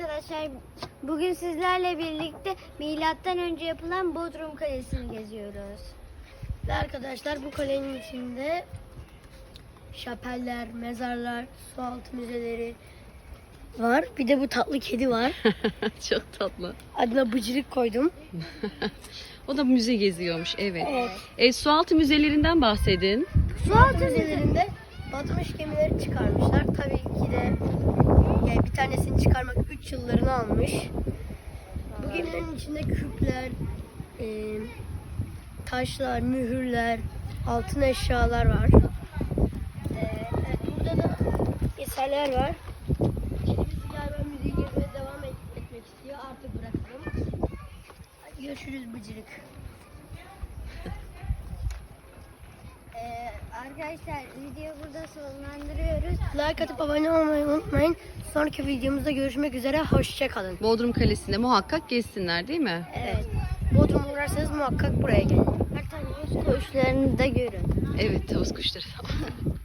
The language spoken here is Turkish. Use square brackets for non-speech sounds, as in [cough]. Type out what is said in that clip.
arkadaşlar. Bugün sizlerle birlikte milattan önce yapılan Bodrum Kalesi'ni geziyoruz. Ve arkadaşlar bu kalenin içinde şapeller, mezarlar, sualtı müzeleri var. Bir de bu tatlı kedi var. [laughs] Çok tatlı. Adına bıcırık koydum. [laughs] O da müze geziyormuş evet. Evet. E, sualtı müzelerinden bahsedin. Sualtı müzelerinde batmış gemileri çıkarmışlar. Tabii ki de yani bir tanesini çıkarmak 3 yıllarını almış. Bu gemilerin içinde küpler, e, taşlar, mühürler, altın eşyalar var. E, evet, burada da eserler var. Kedimiz galiba müziği gezmeye devam et- etmek istiyor. Artık bırakalım. Hadi görüşürüz bıcırık. Arkadaşlar videoyu burada sonlandırıyoruz. Like atıp abone olmayı unutmayın. Sonraki videomuzda görüşmek üzere. Hoşçakalın. Bodrum Kalesi'nde muhakkak gezsinler değil mi? Evet. Bodrum'a uğrarsanız muhakkak buraya gelin. Her tane koşularını da görün. Evet tavus kuşları. [laughs]